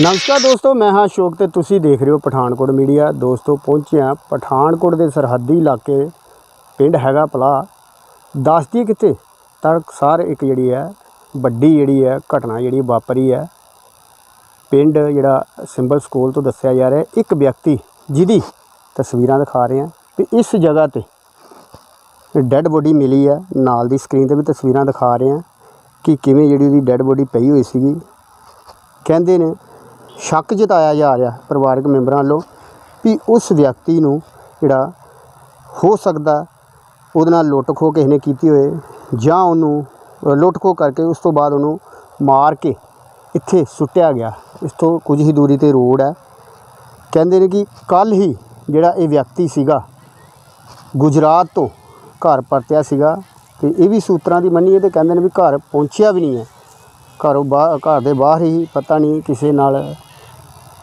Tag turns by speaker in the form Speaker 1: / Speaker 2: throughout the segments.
Speaker 1: ਨਮਸਕਾਰ ਦੋਸਤੋ, ਮੈਂ ਹਾਂ ਅਸ਼ੋਕ ਤੇ ਤੁਸੀਂ ਦੇਖ ਰਹੇ ਹੋ ਪਠਾਨਕੋਟ ਮੀਡੀਆ। ਦੋਸਤੋ ਪਹੁੰਚਿਆ ਪਠਾਨਕੋਟ ਦੇ ਸਰਹੱਦੀ ਇਲਾਕੇ, ਪਿੰਡ ਹੈਗਾ ਪਲਾ ਦੱਸਦੀ ਕਿਤੇ ਤੜਕਸਾਰ ਇੱਕ ਜਿਹੜੀ ਹੈ, ਵੱਡੀ ਜਿਹੜੀ ਹੈ, ਘਟਨਾ ਜਿਹੜੀ ਵਾਪਰੀ ਹੈ। ਪਿੰਡ ਜਿਹੜਾ ਸਿੰਬਲ ਸਕੂਲ ਤੋਂ ਦੱਸਿਆ ਜਾ ਰਿਹਾ, ਇੱਕ ਵਿਅਕਤੀ ਜਿਹਦੀ ਤਸਵੀਰਾਂ ਦਿਖਾ ਰਹੇ ਹਾਂ ਵੀ ਇਸ ਜਗ੍ਹਾ ਤੇ ਡੈੱਡ ਬੋਡੀ ਮਿਲੀ ਹੈ। ਨਾਲ ਦੀ ਸਕਰੀਨ ਤੇ ਵੀ ਤਸਵੀਰਾਂ ਦਿਖਾ ਰਹੇ ਹਾਂ ਕਿ ਕਿਵੇਂ ਜਿਹੜੀ ਉਹਦੀ ਡੈੱਡ ਬੋਡੀ ਪਈ ਹੋਈ ਸੀਗੀ। ਕਹਿੰਦੇ ਨੇ ਸ਼ੱਕ ਜਤਾਇਆ ਜਾ ਰਿਹਾ ਪਰਿਵਾਰਕ ਮੈਂਬਰਾਂ ਵੱਲੋਂ ਵੀ ਉਸ ਵਿਅਕਤੀ ਨੂੰ ਜਿਹੜਾ ਹੋ ਸਕਦਾ ਉਹਦੇ ਨਾਲ ਲੁੱਟ ਖੋਹ ਕਿਸੇ ਨੇ ਕੀਤੀ ਹੋਏ ਜਾਂ ਉਹਨੂੰ ਅ, ਲੁੱਟ ਖੋਹ ਕਰਕੇ ਉਸ ਤੋਂ ਬਾਅਦ ਉਹਨੂੰ ਮਾਰ ਕੇ ਇੱਥੇ ਸੁੱਟਿਆ ਗਿਆ। ਇਸ ਤੋਂ ਕੁਝ ਹੀ ਦੂਰੀ ਤੇ ਰੋਡ ਹੈ। ਕਹਿੰਦੇ ਨੇ ਕਿ ਕੱਲ ਹੀ ਜਿਹੜਾ ਇਹ ਵਿਅਕਤੀ ਸੀਗਾ ਗੁਜਰਾਤ ਤੋਂ ਘਰ ਪਰਤਿਆ ਸੀਗਾ ਤੇ ਇਹ ਵੀ ਸੂਤਰਾਂ ਦੀ ਮੰਨੀਏ ਤੇ ਕਹਿੰਦੇ ਨੇ ਵੀ ਘਰ ਪਹੁੰਚਿਆ ਵੀ ਨਹੀਂ ਹੈ। ਘਰੋਂ ਬਾਹਰ ਘਰ ਦੇ ਬਾਹਰ ਹੀ ਪਤਾ ਨਹੀਂ ਕਿਸੇ ਨਾਲ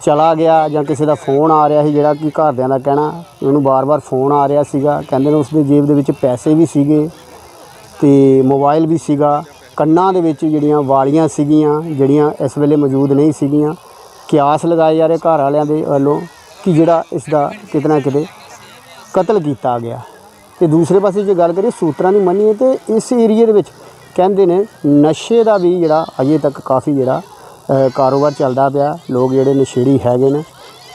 Speaker 1: ਚਲਾ ਗਿਆ ਜਾਂ ਕਿਸੇ ਦਾ ਫੋਨ ਆ ਰਿਹਾ ਸੀ ਜਿਹੜਾ ਕਿ ਘਰਦਿਆਂ ਦਾ ਕਹਿਣਾ, ਉਹਨੂੰ ਬਾਰ-ਬਾਰ ਫੋਨ ਆ ਰਿਹਾ ਸੀਗਾ। ਕਹਿੰਦੇ ਨੇ ਉਸਦੇ ਜੇਬ ਦੇ ਵਿੱਚ ਪੈਸੇ ਵੀ ਸੀਗੇ ਤੇ ਮੋਬਾਈਲ ਵੀ ਸੀਗਾ। ਕੰਨਾਂ ਦੇ ਵਿੱਚ ਜਿਹੜੀਆਂ ਵਾਲੀਆਂ ਸੀਗੀਆਂ, ਜਿਹੜੀਆਂ ਇਸ ਵੇਲੇ ਮੌਜੂਦ ਨਹੀਂ ਸੀਗੀਆਂ। ਕਿਆਸ ਲਗਾਏ ਜਾ ਰਹੇ ਘਰ ਵਾਲਿਆਂ ਦੇ ਵੱਲੋਂ ਕਿ ਜਿਹੜਾ ਇਸ ਦਾ ਕਿਤੇ ਨਾ ਕਿਤੇ ਕਤਲ ਕੀਤਾ ਗਿਆ। ਤੇ ਦੂਸਰੇ ਪਾਸੇ ਜੇ ਗੱਲ ਕਰੀਏ, ਸੂਤਰਾਂ ਦੀ ਮੰਨੀਏ ਤੇ ਇਸ ਏਰੀਏ ਦੇ ਵਿੱਚ ਕਹਿੰਦੇ ਨੇ ਨਸ਼ੇ ਦਾ ਵੀ ਜਿਹੜਾ ਅਜੇ ਤੱਕ ਕਾਫੀ ਜਿਹੜਾ ਕਾਰੋਬਾਰ ਚੱਲਦਾ ਪਿਆ। ਲੋਕ ਜਿਹੜੇ ਨਸ਼ੇੜੀ ਹੈਗੇ ਨੇ,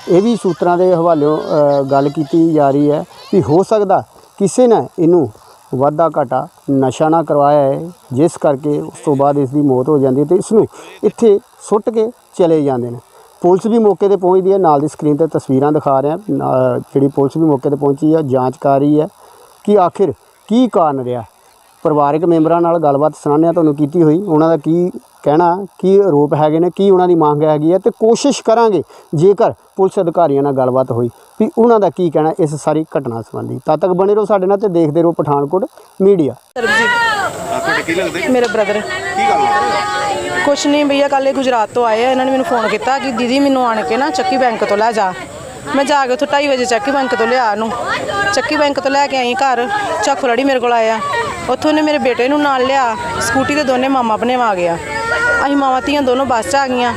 Speaker 1: ਇਹ ਵੀ ਸੂਤਰਾਂ ਦੇ ਹਵਾਲਿਓਂ ਗੱਲ ਕੀਤੀ ਜਾ ਰਹੀ ਹੈ ਵੀ ਹੋ ਸਕਦਾ ਕਿਸੇ ਨੇ ਇਹਨੂੰ ਵਾਧਾ ਘਾਟਾ ਨਸ਼ਾ ਨਾ ਕਰਵਾਇਆ ਹੈ, ਜਿਸ ਕਰਕੇ ਉਸ ਤੋਂ ਬਾਅਦ ਇਸ ਦੀ ਮੌਤ ਹੋ ਜਾਂਦੀ ਹੈ ਤੇ ਇਸ ਨੂੰ ਇੱਥੇ ਸੁੱਟ ਕੇ ਚਲੇ ਜਾਂਦੇ ਨੇ। ਪੁਲਿਸ ਵੀ ਮੌਕੇ ਤੇ ਪਹੁੰਚਦੀ ਹੈ। ਨਾਲ ਦੀ ਸਕਰੀਨ ਤੇ ਤਸਵੀਰਾਂ ਦਿਖਾ ਰਹੇ ਹਾਂ। ਜਿਹੜੀ ਪੁਲਿਸ ਵੀ ਮੌਕੇ ਤੇ ਪਹੁੰਚੀ ਹੈ, ਜਾਂਚ ਕਰ ਰਹੀ ਹੈ ਕਿ ਆਖਿਰ ਕੀ ਕਾਰਨ ਰਿਹਾ। ਪਰਿਵਾਰਕ ਮੈਂਬਰਾਂ ਨਾਲ ਗੱਲਬਾਤ ਸੁਣਾਉਂਦੇ ਹਾਂ ਤੁਹਾਨੂੰ ਕੀਤੀ ਹੋਈ। ਉਹਨਾਂ ਦਾ ਕੀ ਕਹਿਣਾ, ਕੀ ਆਰੋਪ ਹੈਗੇ ਨੇ, ਕੀ ਉਹਨਾਂ ਦੀ ਮੰਗ ਹੈਗੀ ਹੈ ਤੇ ਕੋਸ਼ਿਸ਼ ਕਰਾਂਗੇ ਜੇਕਰ ਪੁਲਿਸ ਅਧਿਕਾਰੀਆਂ ਨਾਲ ਗੱਲਬਾਤ ਹੋਈ ਵੀ ਉਹਨਾਂ ਦਾ ਕੀ ਕਹਿਣਾ ਇਸ ਸਾਰੀ ਘਟਨਾ ਸੰਬੰਧੀ। ਤਦ ਤੱਕ ਬਣੇ ਰਹੋ ਸਾਡੇ ਨਾਲ ਤੇ ਦੇਖਦੇ ਰਹੋ ਪਠਾਨਕੋਟ ਮੀਡੀਆ।
Speaker 2: ਤੁਹਾਡੇ ਕੀ ਲੱਗਦੇ
Speaker 3: ਮੇਰੇ ਬ੍ਰਦਰ
Speaker 2: ਕੀ ਗੱਲ
Speaker 3: ਕੁਛ ਨਹੀਂ ਭਈਆ, ਕੱਲ੍ਹ ਇਹ ਗੁਜਰਾਤ ਤੋਂ ਆਏ ਆ। ਇਹਨਾਂ ਨੇ ਮੈਨੂੰ ਫੋਨ ਕੀਤਾ ਕਿ ਦੀਦੀ ਮੈਨੂੰ ਆਣ ਕੇ ਨਾ ਚੱਕੀ ਬੈਂਕ ਤੋਂ ਲੈ ਜਾ। ਮੈਂ ਜਾ ਕੇ ਉੱਥੇ 2:30 ਵਜੇ ਚੱਕੀ ਬੈਂਕ ਤੋਂ ਲਿਆ ਇਹਨੂੰ ਚੱਕੀ ਬੈਂਕ ਤੋਂ ਲੈ ਕੇ ਆਈ ਘਰ। ਚੱਕ ਲੜੀ ਮੇਰੇ ਕੋਲ ਆਇਆ ਉੱਥੋਂ ਨੇ ਮੇਰੇ ਬੇਟੇ ਨੂੰ ਨਾਲ ਲਿਆ ਸਕੂਟੀ ਤੇ ਦੋਨੇ ਮਾਮਾ ਆਪਣੇ ਆ ਗਿਆ ਅਸੀਂ ਮਾਵਾਂ ਧੀਆਂ ਦੋਨੋਂ ਬੱਸ 'ਚ ਆ ਗਈਆਂ।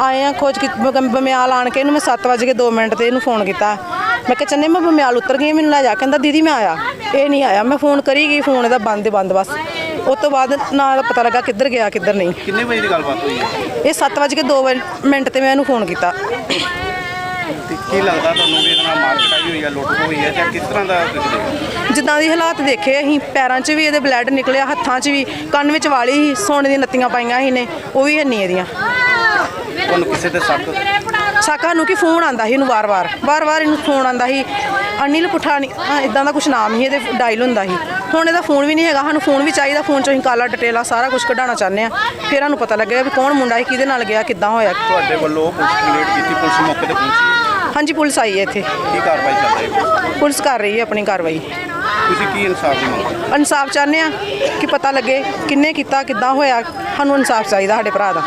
Speaker 3: ਆਏ ਆ ਖੋਜ ਬਮਿਆਲ ਆਣ ਕੇ ਇਹਨੂੰ ਮੈਂ 7 ਵਜੇ ਕੇ 2 ਮਿੰਟ ਤੇ ਇਹਨੂੰ ਫੋਨ ਕੀਤਾ। ਮੈਂ ਕਿਹਾ ਚੰਨੇ ਮੈਂ ਬਮਿਆਲ ਉਤਰ ਗਈ ਮੈਨੂੰ ਲੈ ਜਾ। ਕਹਿੰਦਾ ਦੀਦੀ ਮੈਂ ਆਇਆ। ਇਹ ਨਹੀਂ ਆਇਆ। ਮੈਂ ਫੋਨ ਕਰੀ ਗਈ ਫੋਨ ਇਹਦਾ ਬੰਦ ਬੰਦ ਬਸ। ਉਸ ਤੋਂ ਬਾਅਦ ਨਾ ਦਾ ਪਤਾ ਲੱਗਾ ਕਿੱਧਰ ਗਿਆ ਕਿੱਧਰ ਨਹੀਂ।
Speaker 2: ਕਿੰਨੇ ਵਜੇ ਦੀ ਗੱਲਬਾਤ ਹੋਈ ਹੈ?
Speaker 3: ਇਹ 7 ਵਜੇ ਕੇ 2 ਮਿੰਟ ਤੇ ਮੈਂ ਇਹਨੂੰ ਫੋਨ ਕੀਤਾ।
Speaker 2: ਤੇ ਕੀ ਲੱਗਦਾ ਤੁਹਾਨੂੰ ਵੀ ਇਹਦੇ ਨਾਲ ਮਾਰ ਕਟਾਈ ਹੋਈ ਹੈ ਲੁੱਟ ਹੋਈ ਹੈ ਜਾਂ ਕਿਸ ਤਰ੍ਹਾਂ ਦਾ ਦਿਖਦੇ ਹੋ?
Speaker 3: ਜਿੱਦਾਂ ਦੀ ਹਾਲਾਤ ਦੇਖੇ ਅਸੀਂ ਪੈਰਾਂ 'ਚ ਵੀ ਇਹਦੇ ਬਲੱਡ ਨਿਕਲਿਆ ਹੱਥਾਂ 'ਚ ਵੀ ਕੰਨ ਵਿੱਚ ਵਾਲੀ ਸੀ ਸੋਨੇ ਦੀਆਂ ਨੱਤੀਆਂ ਪਾਈਆਂ ਸੀ ਨੇ ਉਹ ਵੀ ਹੈ ਨਹੀਂ ਇਹਦੀਆਂ।
Speaker 2: ਤੁਹਾਨੂੰ ਕਿਸੇ ਤੇ ਸ਼ੱਕ?
Speaker 3: ਸਾਕਾ ਨੂੰ ਕੀ ਫੋਨ ਆਂਦਾ ਸੀ ਇਹਨੂੰ ਵਾਰ-ਵਾਰ ਵਾਰ-ਵਾਰ ਇਹਨੂੰ ਫੋਨ ਆਂਦਾ ਸੀ। ਅਨਿਲ ਪੁਠਾਣੀ ਇਦਾਂ ਦਾ ਕੁਝ ਨਾਮ ਸੀ ਇਹਦੇ ਡਾਇਲ ਹੁੰਦਾ ਸੀ। ਹੁਣ ਇਹਦਾ ਫੋਨ ਵੀ ਨਹੀਂ ਹੈਗਾ ਸਾਨੂੰ ਫੋਨ ਵੀ ਚਾਹੀਦਾ ਫੋਨ 'ਚੋਂ ਅਸੀਂ ਕਾਲਾ ਡਿਟੇਲਾਂ ਸਾਰਾ ਕੁਝ ਕਢਾਉਣਾ ਚਾਹੁੰਦੇ ਆ ਫਿਰ ਸਾਨੂੰ ਪਤਾ ਲੱਗੇਗਾ ਵੀ ਕੌਣ ਮੁੰਡਾ ਸੀ ਕਿਹਦੇ ਨਾਲ ਗਿਆ ਕਿੱਦਾਂ ਹੋਇਆ।
Speaker 2: ਤੁਹਾਡੇ ਵੱਲੋਂ ਪੁਲਿਸ ਕੰਪਲੀਟ ਕੀਤੀ ਪੁਲਿਸ ਮੌਕੇ ਤੇ ਪਹੁੰਚੀ। ਹੈ।
Speaker 3: ਹਾਂਜੀ ਪੁਲਿਸ ਆਈ ਹੈ ਇੱਥੇ।
Speaker 2: ਕੀ ਕਾਰਵਾਈ ਚੱਲ ਰਹੀ ਹੈ?
Speaker 3: ਪੁਲਿਸ ਕਰ ਰਹੀ ਹੈ ਆਪਣੀ ਕਾਰਵਾਈ।
Speaker 2: ਤੁਸੀਂ ਕੀ ਇਨਸਾਫ ਦੀ ਮੰਗ ਕਰਦੇ
Speaker 3: ਇਨਸਾਫ ਚਾਹੁੰਦੇ ਆ ਕਿ ਪਤਾ ਲੱਗੇ ਕਿੰਨੇ ਕੀਤਾ ਕਿੱਦਾਂ ਹੋਇਆ। ਸਾਨੂੰ ਇਨਸਾਫ ਚਾਹੀਦਾ ਸਾਡੇ ਭਰਾ ਦਾ।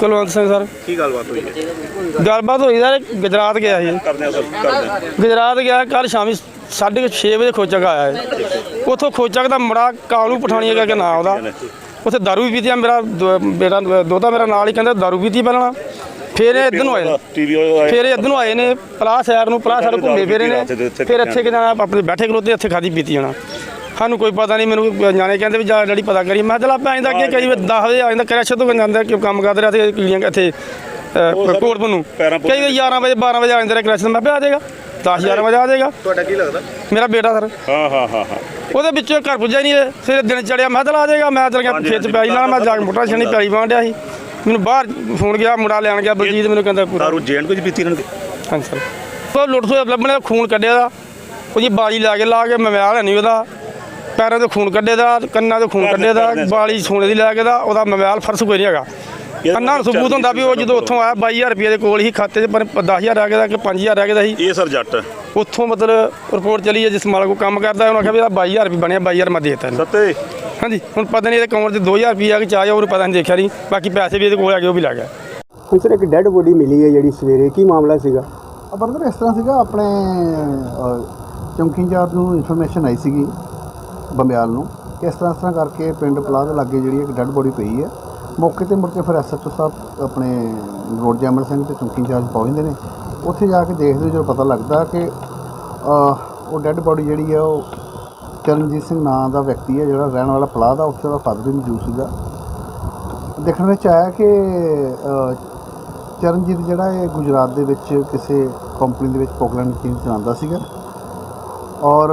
Speaker 4: ਕੁਲਵੰਤ ਸਿੰਘ ਸਰ।
Speaker 2: ਕੀ ਗੱਲਬਾਤ ਹੋਈ ਹੈ?
Speaker 4: ਗੱਲਬਾਤ ਹੋਈ ਸਰ ਗੁਜਰਾਤ ਗਿਆ ਸੀ।
Speaker 2: ਕਰਦੇ ਆ ਸਰ ਕਰਦੇ ਆ
Speaker 4: ਗੁਜਰਾਤ ਗਿਆ ਕੱਲ ਸ਼ਾਮੀ 6:30 ਵਜੇ ਖੋਚਕ ਆਇਆ ਹੈ। ਉਥੋਂ ਖੋਚਕ ਦਾ ਮੁੰਡਾ ਕਾਲੂ ਪਠਾਣੀਆ ਕਰਕੇ ਨਾਂ ਉਹਦਾ। ਉੱਥੇ ਦਾਰੂ ਵੀ ਪੀਤੀ ਆ ਮੇਰਾ ਦੋ- ਬੇਟਾ ਦੋਤਾ ਮੇਰਾ ਨਾਲ ਹੀ ਕਹਿੰਦਾ ਦਾਰੂ ਪੀਤੀ ਪਹਿਲਾਂ। ਫਿਰ ਇਹ ਇੱਧਰ ਨੂੰ ਆਏ ਫਿਰ ਇਹ ਇੱਧਰ ਨੂੰ ਆਏ ਨੇ ਪਲਾਹ ਸ਼ਹਿਰ ਨੂੰ ਪਲਾਹ ਸ਼ਹਿਰ ਘੁੰਮੇ ਫਿਰੇ ਨੇ। ਫਿਰ ਇੱਥੇ ਕਿਦਾਂ ਆਪਣੇ ਬੈਠੇ ਖਲੋਤੇ ਇੱਥੇ ਖਾਦੀ ਪੀਤੀ ਜਾਣਾ ਸਾਨੂੰ ਕੋਈ ਪਤਾ ਨਹੀਂ ਮੈਨੂੰ ਨਿਆਣੇ ਕਹਿੰਦੇ ਵੀ ਜਾ ਡੈਡੀ ਪਤਾ ਕਰੀ ਮੈਂ ਚਲ ਆਪਾਂ ਆਇੰਦਾ ਅੱਗੇ ਕਈ ਵਾਰ 10 ਵਜੇ ਆ ਜਾਂਦਾ ਕ੍ਰੈਸ਼ ਤੋਂ ਜਾਂਦਾ ਕਿ ਕੰਮ ਕਰਦੇ ਰਿਹਾ ਤੇ ਕੁੜੀਆਂ ਇੱਥੇ ਕੋਟਪੁਰ ਨੂੰ। ਕਈ ਵਾਰ 11 ਵਜੇ 12 ਵਜੇ ਆ ਜਾਂਦਾ ਕ੍ਰੈਸ਼ ਮੈਂ ਪਿਆ ਆ ਜਾਏਗਾ 10 11 ਵਜੇ ਆ ਜਾਏਗਾ।
Speaker 2: ਤੁਹਾਡਾ ਕੀ ਲੱਗਦਾ?
Speaker 4: ਮੇਰਾ ਬੇਟਾ ਸਰ।
Speaker 5: ਹਾਂ ਹਾਂ ਹਾਂ ਹਾਂ।
Speaker 4: ਉਹਦੇ ਵਿੱਚੋਂ ਘਰ ਪੁੱਜਿਆ ਨਹੀਂ ਫਿਰ ਦਿਨ ਚੜਿਆ ਮੈਂ ਚਲ ਆ ਜਾਏਗਾ ਮੈਂ ਚਲ ਗਿਆ ਖੇਤ ਪਿਆਈ ਨਾਲ ਮੈਂ ਜਾ ਕੇ ਮੋਟਰ ਛਣੀ ਪਿਆਈ ਵਾਂਡਿਆ ਸੀ। ਮੈਨੂੰ ਬਾਹਰ ਫੋਨ ਗਿਆ ਮੁੰਡਾ ਲੈਣ ਗਿਆ ਬਲਜੀਤ ਮੈਨੂੰ ਕਹਿੰਦਾ ਪੂਰਾ।
Speaker 5: ਦਾਰੂ ਜੇਨ ਕੁਝ ਪੀਤੀ ਇਹਨਾਂ ਨੇ?
Speaker 4: ਹਾਂਜੀ ਸਰ। ਉਹ ਲੁੱਟ ਸੋ ਲੱਭਣੇ ਦਾ ਖੂਨ ਕੱਢਿਆ ਦਾ। ਉਹਦੀ ਬਾਲੀ ਲਾ ਕੇ ਲਾ ਕੇ ਮੋਬਾਈਲ ਹੈ ਨਹੀਂ ਉਹਦਾ। ਪੈਰਾਂ ਤੋਂ ਖੂਨ ਕੱਢੇ ਦਾ ਕੰਨਾਂ ਤੋਂ ਖੂਨ ਕੱਢੇ ਦਾ ਬਾਲੀ ਸੋਨੇ ਦੀ ਲੈ ਕੇ ਦਾ ਉਹਦਾ ਮੋਬਾਈਲ ਫਰਸ ਕੋਈ ਨਹੀਂ ਹੈਗਾ। ਕੰਨਾਂ ਨੂੰ ਸਬੂਤ ਹੁੰਦਾ ਵੀ ਉਹ ਜਦੋਂ ਉੱਥੋਂ ਆਇਆ 22000 ਰੁਪਏ ਦੇ ਕੋਲ ਹੀ ਖਾਤੇ 'ਚ ਪਰ 10000 ਰਹਿ ਗਿਆ ਦਾ ਕਿ 5000 ਰਹਿ ਗਿਆ ਦਾ ਸੀ
Speaker 5: ਇਹ ਸਰ ਜੱਟ।
Speaker 4: ਉੱਥੋਂ ਮਤਲਬ ਰਿਪੋਰਟ ਚਲੀ ਹੈ ਜਿਸ ਮਾਲਕ ਕੋ ਕੰਮ ਕਰਦਾ ਉਹਨੇ ਆਖਿਆ ਵੀ ਇਹਦਾ 22000 ਰੁਪਏ ਬਣਿਆ 22000 ਮੈਂ ਦੇ ਦਿੱਤਾ
Speaker 5: ਸੱਤੇ।
Speaker 4: ਹਾਂਜੀ ਹੁਣ ਪਤਾ ਨਹੀਂ ਇਹਦੇ ਅਕਾਊਂਟ 'ਚ 2000 ਰੁਪਏ ਆ ਕਿ ਚਾਹ ਉਹਨੂੰ ਪਤਾ ਨਹੀਂ ਦੇਖਿਆ ਨਹੀਂ ਬਾਕੀ ਪੈਸੇ ਵੀ ਇਹਦੇ ਕੋਲ ਹੈਗੇ ਉਹ ਵੀ ਲੱਗ ਗਿਆ।
Speaker 1: ਹੁਣ ਸਰ ਇੱਕ ਡੈੱਡ ਬੋਡੀ ਮਿਲੀ ਹੈ ਜਿਹੜੀ ਸਵੇਰੇ ਕੀ ਮਾਮਲਾ ਸੀਗਾ?
Speaker 6: ਬਰਦਰ ਇਸ ਤਰ੍ਹਾਂ ਸੀਗਾ ਆਪਣੇ ਅਹ, ਚੌਂਕੀ ਇੰਚਾਰਜ ਨੂੰ ਇਨਫੋਰਮੇਸ਼ਨ ਆਈ ਸੀਗੀ ਬੰਬਿਆਲ ਨੂੰ ਕਿ ਇਸ ਤਰ੍ਹਾਂ ਇਸ ਤਰ੍ਹਾਂ ਕਰਕੇ ਪਿੰਡ ਪਲਾਹ ਦੇ ਲਾਗੇ ਜਿਹੜੀ ਇੱਕ ਡੈੱਡ ਬੋਡੀ ਪਈ ਹੈ ਮੌਕੇ ਤੇ ਮੁੜ ਕੇ ਫਿਰ ਐਸਐਚਓ ਸਾਹਿਬ ਆਪਣੇ ਰੋਡ ਜੈਮਲ ਸਿੰਘ ਤੇ ਚੌਂਕੀ ਇੰਚਾਰਜ ਪਹੁੰਚਦੇ ਨੇ। ਉੱਥੇ ਜਾ ਕੇ ਦੇਖਦੇ ਜਦੋਂ ਪਤਾ ਲੱਗਦਾ ਕਿ ਉਹ ਡੈੱਡ ਬੋਡੀ ਜਿਹੜੀ ਹੈ ਉਹ ਚਰਨਜੀਤ ਸਿੰਘ ਨਾਂ ਦਾ ਵਿਅਕਤੀ ਹੈ ਜਿਹੜਾ ਰਹਿਣ ਵਾਲਾ ਪਲਾਹ ਦਾ, ਉੱਥੇ ਉਹਦਾ ਫਾਦਰ ਵੀ ਮੌਜੂਦ ਸੀਗਾ। ਦੇਖਣ ਵਿੱਚ ਆਇਆ ਕਿ ਚਰਨਜੀਤ ਜਿਹੜਾ ਇਹ ਗੁਜਰਾਤ ਦੇ ਵਿੱਚ ਕਿਸੇ ਕੰਪਨੀ ਦੇ ਵਿੱਚ ਪੋਕਲੈਂਡ ਮਸ਼ੀਨ ਚਲਾਉਂਦਾ ਸੀਗਾ ਔਰ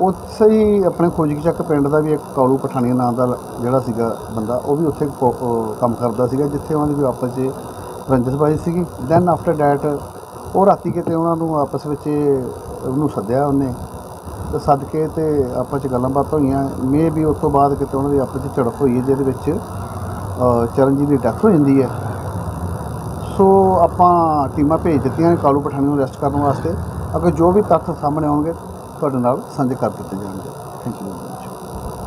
Speaker 6: ਉੱਥੇ ਹੀ ਆਪਣੇ ਖੋਜਕ ਚੱਕ ਪਿੰਡ ਦਾ ਵੀ ਇੱਕ ਕੌਲੂ ਪਠਾਨੀਆ ਨਾਂ ਦਾ ਜਿਹੜਾ ਸੀਗਾ ਬੰਦਾ, ਉਹ ਵੀ ਉੱਥੇ ਕੋ- ਕੰਮ ਕਰਦਾ ਸੀਗਾ, ਜਿੱਥੇ ਉਹਨਾਂ ਦੀ ਵੀ ਆਪਸ 'ਚ ਰੰਜਸਬਾਜ਼ੀ ਸੀਗੀ। ਦੈਨ ਆਫਟਰ ਡੈਟ ਉਹ ਰਾਤੀ ਕਿਤੇ ਉਹਨਾਂ ਨੂੰ ਆਪਸ ਵਿੱਚ ਉਹਨੂੰ ਸੱਦਿਆ ਉਹਨੇ। ਤੇ ਸੱਦ ਕੇ ਤੇ ਆਪਸ 'ਚ ਗੱਲਾਂ ਬਾਤਾਂ ਹੋਈਆਂ। ਮੇ ਵੀ ਉਸ ਤੋਂ ਬਾਅਦ ਕਿਤੇ ਉਹਨਾਂ ਦੀ ਆਪਸ 'ਚ ਝੜਪ ਹੋਈ ਹੈ, ਜਿਹਦੇ ਵਿੱਚ ਚਰਨਜੀਤ ਦੀ ਡੈਥ ਹੋ ਜਾਂਦੀ ਹੈ। ਸੋ ਆਪਾਂ ਟੀਮਾਂ ਭੇਜ ਦਿੱਤੀਆਂ ਨੇ ਕਾਲੂ ਪਠਾਣੀ ਨੂੰ ਅਰੈਸਟ ਕਰਨ ਵਾਸਤੇ। ਅਗਰ ਜੋ ਵੀ ਤੱਥ ਸਾਹਮਣੇ ਆਉਣਗੇ, ਤੁਹਾਡੇ ਨਾਲ ਸਾਂਝੇ ਕਰ ਦਿੱਤੇ ਜਾਣਗੇ। Thank you